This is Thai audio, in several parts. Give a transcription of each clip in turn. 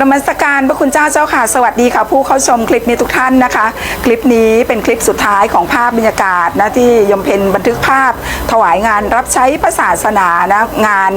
นมัสการพระคุณเจ้าเจ้าค่ะ สวัสดีค่ะ ผู้เข้าชมคลิปนี้ทุกท่านนะคะ คลิปนี้เป็นคลิปสุดท้ายของภาพบรรยากาศนะที่ยมเพนบันทึกภาพ ถวายงานรับใช้พระศาสนานะงาน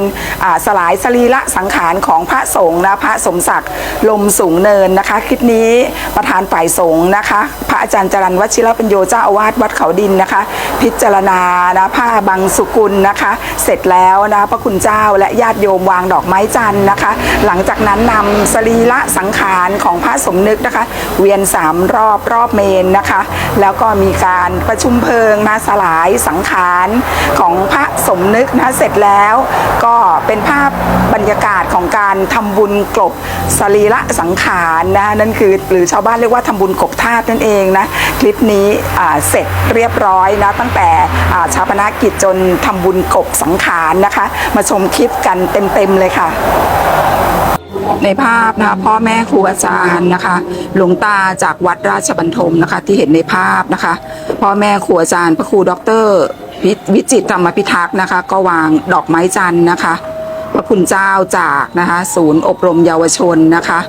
สลายสรีระสังขารของพระสงฆ์นะพระสมศักดิ์ลมสูงเนินนะคะ คลิปนี้ประธานฝ่ายสงฆ์นะคะ พระอาจารย์จรันวชิรปัญโยเจ้าอาวาสวัดเขาดินนะคะ พิจารณานะผ้าบางสุกุลนะคะ เสร็จแล้วนะพระคุณเจ้าและญาติโยมวางดอกไม้จันทร์นะคะ หลังจากนั้นนำสรีระสังขารของพระสมนึกนะคะ เวียนสามรอบรอบเมนนะคะ แล้วก็มีการประชุมเพลิงนะสลายสังขารของพระสมนึกนะเสร็จแล้วก็เป็นภาพบรรยากาศของการทำบุญกลบสรีระสังขารนะนั่นคือหรือชาวบ้านเรียกว่าทำบุญกบธาตุนั่นเองนะคลิปนี้เสร็จเรียบร้อยนะตั้งแต่ชาปนกิจจนทำบุญกบสังขารนะคะ มาชมคลิปกันเต็มๆเลยค่ะ ในภาพนะคะพ่อแม่ครูอาจารย์นะคะ หลวงตาจากวัดราชบันทมนะคะ ที่เห็นในภาพนะคะ พ่อแม่ครูอาจารย์พระครูด็อกเตอร์วิวิจิตธรรมพิทักษ์นะคะ ก็วางดอกไม้จันทร์นะคะ พระคุณเจ้าจากนะคะ ศูนย์อบรมเยาวชนนะคะ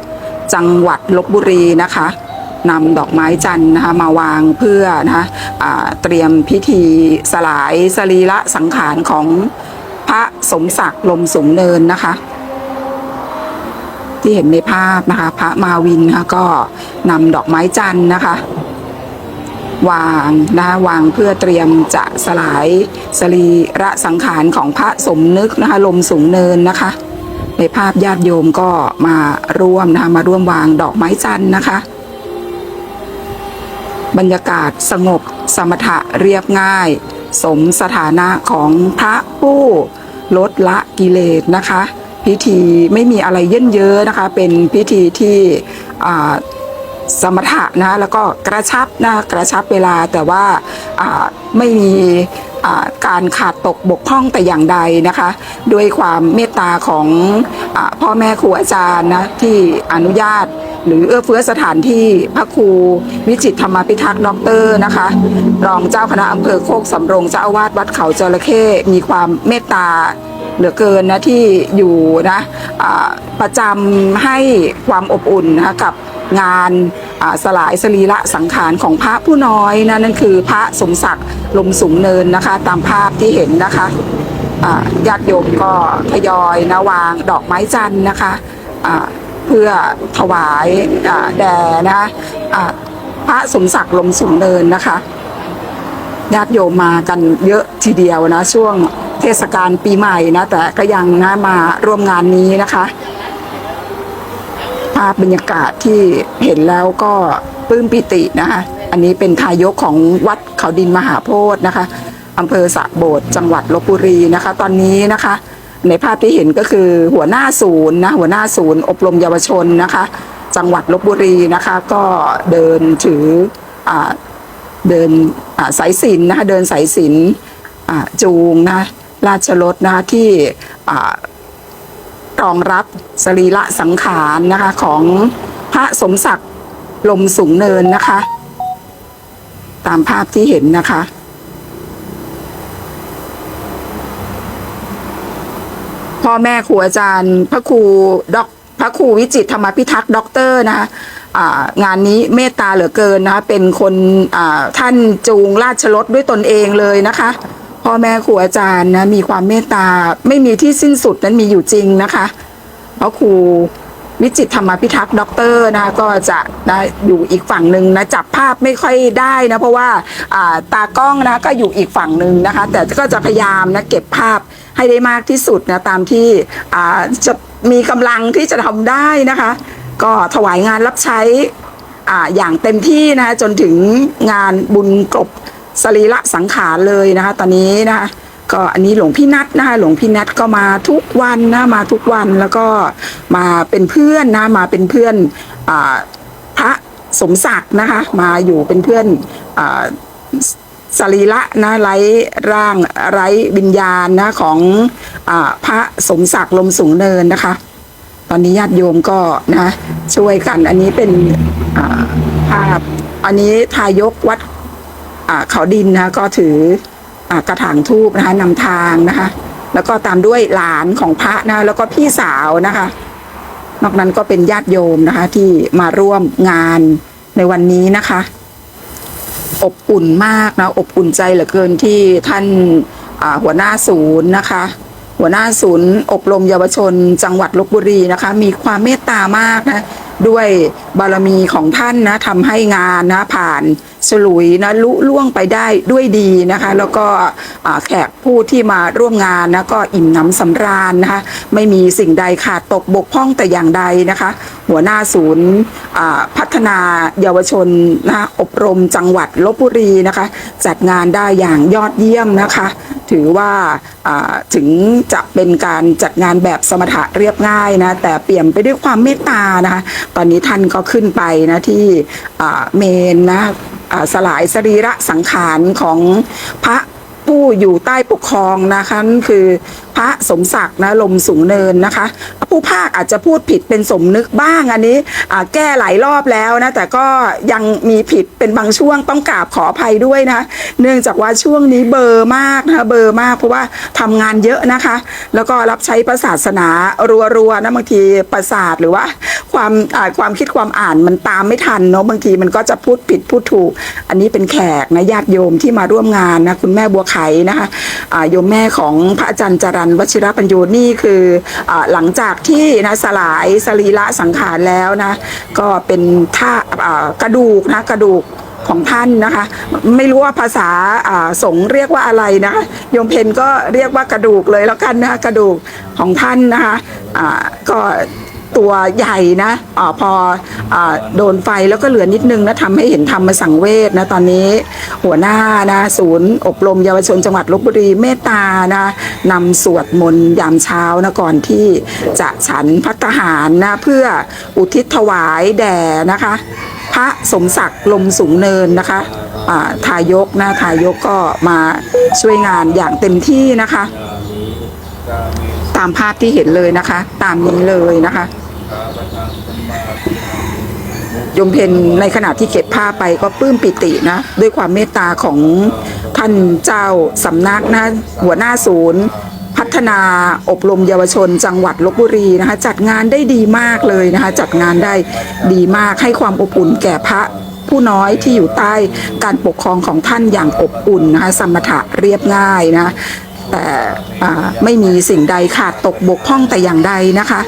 จังหวัดลบบุรีนะคะนำดอกไม้จันทร์นะคะมาวางเพื่อนะคะเตรียมพิธีสลายสรีระสังขารของพระสมศักดิ์ลมสูงเนินนะคะ ที่เห็นในภาพนะคะ พระมาวินนะคะก็นำดอกไม้จันทร์นะคะ วางนะคะวางเพื่อเตรียมจะสลายสรีระสังขารของพระสมนึกนะคะ ลมสูงเนินนะคะ ในภาพญาติโยมก็มาร่วมนะคะมาร่วมวางดอกไม้จันทร์นะคะ บรรยากาศสงบสมถะเรียบง่าย สมสถานะของพระผู้ลดละกิเลสนะคะ พิธีไม่มีอะไรเยินเยอะนะคะ เป็นพิธีที่สมถะนะแล้วก็กระชับนะกระชับเวลาแต่ว่าไม่มีการขาดตกบกพร่องแต่อย่างใดนะคะ ด้วยความเมตตาของอพ่อแม่ครูอาจารย์นะที่อนุญาต หรือเอื้อเฟื้อสถานที่พระครูวิจิตธรรมพิทักษ์ด็อกเตอร์นะคะรองเจ้าคณะอำเภอโคกสำโรงเจ้าอาวาสวัดเขาจระเข้มีความเมตตา เหลือเกินนะที่อยู่นะประจำให้ความอบอุ่นนะกับงานสลายสรีระสังขารของพระผู้น้อยนะนั่นคือพระสมศักดิ์ลมสูงเนินนะคะ ตามภาพที่เห็นนะคะญาติโยมก็ทยอยนะวางดอกไม้จันทร์นะคะเพื่อถวายแด่นะคะพระสมศักดิ์ลมสูงเนินนะคะญาติโยมมากันเยอะทีเดียวนะช่วง เทศกาลปีใหม่นะแต่ก็ยังนะมาร่วมงานนี้นะคะ ภาพบรรยากาศที่เห็นแล้วก็ปลื้มปิตินะคะ อันนี้เป็นทายกของวัดเขาดินมหาโพธิ์นะคะอำเภอสะโบดจังหวัดลบบุรีนะคะ ตอนนี้นะคะ ในภาพที่เห็นก็คือหัวหน้าศูนย์นะหัวหน้าศูนย์ อบรมเยาวชนนะคะ จังหวัดลบบุรีนะคะ ก็เดินถืออเดินสายสินนะคะเดินสายสินจูงนะ ราชรถนะคะที่รองรับสรีระสังขารนะคะของพระสมศักดิ์ลมสูงเนินนะคะ ตามภาพที่เห็นนะคะพ่อแม่ครูอาจารย์ พระครูดอกพระครูวิจิตธรรมพิทักษ์ด็อกเตอร์นะคะงานนี้เมตตาเหลือเกินนะคะเป็นคนท่านจูงราชรถด้วยตนเองเลยนะคะ พ่อแม่ครูอาจารย์นะมีความเมตตาไม่มีที่สิ้นสุดนั้นมีอยู่จริงนะคะเพราะครูวิจิตธรรมพิทักษ์ด็อกเตอร์นะก็จะนะอยู่อีกฝั่งหนึ่งนะจับภาพไม่ค่อยได้นะเพราะว่าตากล้องนะก็อยู่อีกฝั่งหนึ่งนะคะ แต่ก็จะพยายามนะเก็บภาพให้ได้มากที่สุดนะตามที่จะมีกำลังที่จะทำได้นะคะ ก็ถวายงานรับใช้ออย่างเต็มที่นะคะจนถึงงานบุญกบ สรีระสังขารเลยนะคะ ตอนนี้นะคะก็อันนี้หลวงพี่นัทนะคะหลวงพี่นัทก็มาทุกวันนะมาทุกวันแล้วก็มาเป็นเพื่อนนะมาเป็นเพื่อนอพระสมศักดิ์นะคะ มาอยู่เป็นเพื่อนอสรีระนะไร้ร่างไร้วิญญาณนะของอพระสมศักดิ์ลมสูงเนินนะคะ ตอนนี้ญาติโยมก็นะช่วยกันอันนี้เป็นภาพอันนี้ทายกวัด เขาดินนะก็ถืออกระถางทูบนะคะนำทางนะคะ แล้วก็ตามด้วยหลานของพระนะแล้วก็พี่สาวนะคะ นอกนั้นก็เป็นญาติโยมนะคะ ที่มาร่วมงานในวันนี้นะคะ อบอุ่นมากนะอบอุ่นใจเหลือเกินที่ท่านหัวหน้าศูนย์นะคะ หัวหน้าศูนย์ อบรมเยาวชน จังหวัดลบบุรีนะคะ มีความเมตตามากนะ ด้วยบารมีของท่านนะทำให้งานนะผ่านสลุยนะลุล่วงไปได้ด้วยดีนะคะ แล้วก็แขกผู้ที่มาร่วมงานนะก็อิ่มหนำสำราญนะคะ ไม่มีสิ่งใดขาดตกบกพร่องแต่อย่างใดนะคะหัวหน้าศูนย์พัฒนาเยาวชนนะอบรมจังหวัดลบบุรีนะคะ จัดงานได้อย่างยอดเยี่ยมนะคะ ถือว่าถึงจะเป็นการจัดงานแบบสมถะเรียบง่ายนะแต่เปี่ยมไปด้วยความเมตตานะคะ ตอนนี้ท่านก็ขึ้นไปนะที่เมนนะสลายสรีระสังขารของพระผู้อยู่ใต้ปกครองนะคะนั่นคือพระสมศักดิ์นะลมสูงเนินนะคะ ผู้ภาคอาจจะพูดผิดเป็นสมนึกบ้างอันนี้แก้หลายรอบแล้วนะแต่ก็ยังมีผิดเป็นบางช่วงต้องกราบขออภัยด้วยนะ เนื่องจากว่าช่วงนี้เบอร์มากนะเบอร์มากเพราะว่าทำงานเยอะนะคะ แล้วก็รับใช้พระศาสนารัวๆนะบางทีประสาทหรือว่าความความคิดความอ่านมันตามไม่ทันเนาะบางทีมันก็จะพูดผิดพูดถูก อันนี้เป็นแขกนะญาติโยมที่มาร่วมงานนะคุณแม่บัวไขนะคะโยมแม่ของพระอาจารย์จรนวชิรปัญโยนี่คืออหลังจากที่นะสลายสรีระสังขารแล้วนะก็เป็นท่ากระดูกนะกระดูกของท่านนะคะ ไม่รู้ว่าภาษาสงเรียกว่าอะไรนะคะโยมเพนก็เรียกว่ากระดูกเลยแล้วกันนะคะกระดูกของท่านนะคะะก็ ตัวใหญ่นะอาพออาโดนไฟแล้วก็เหลือนิดนึงนะทำให้เห็นธรรมสังเวชนะตอนนี้หัวหน้านะศูนย์อบรมเยาวชนจังหวัดลบบุรีเมตตานะนำสวดมนต์ยามเช้านะก่อนที่จะฉันพัฒหารนะเพื่ออุทิศถวายแด่นะคะ พระสมศักดิ์ลมสูงเนินนะคะอ่าทายกนะทายกก็มาช่วยงานอย่างเต็มที่นะคะามภาพที่เห็นเลยนะคะ ตามนี้เลยนะคะยมเพนในขณะที่เก็บผ้าไปก็ปลื้มปิตินะ ด้วยความเมตตาของท่านเจ้าสำนักนะหัวหน้าศูนย์ พัฒนาอบรมเยาวชน จังหวัดลบบุรีนะคะ จัดงานได้ดีมากเลยนะคะ จัดงานได้ดีมากให้ความอบอุ่นแก่พระผู้น้อยที่อยู่ใต้การปกครองของท่านอย่างอบอุ่นนะคะสมถะเรียบง่ายนะแต่ ไม่มีสิ่งใดขาดตกบกพร่องแต่อย่างใดนะคะ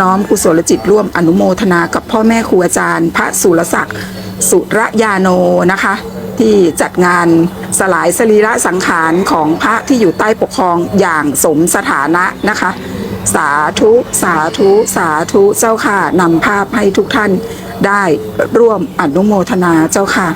น้อมกุศลจิตร่วมอนุโมทนากับพ่อแม่ครูอาจารย์ พระสุรศักดิ์สุรยาโนนะคะ ที่จัดงานสลายสรีระสังขารของพระที่อยู่ใต้ปกครองอย่างสมสถานะนะคะ สาธุสาธุสาธุเจ้าค่ะนำภาพให้ทุกท่านได้ร่วมอนุโมทนาเจ้าค่ะ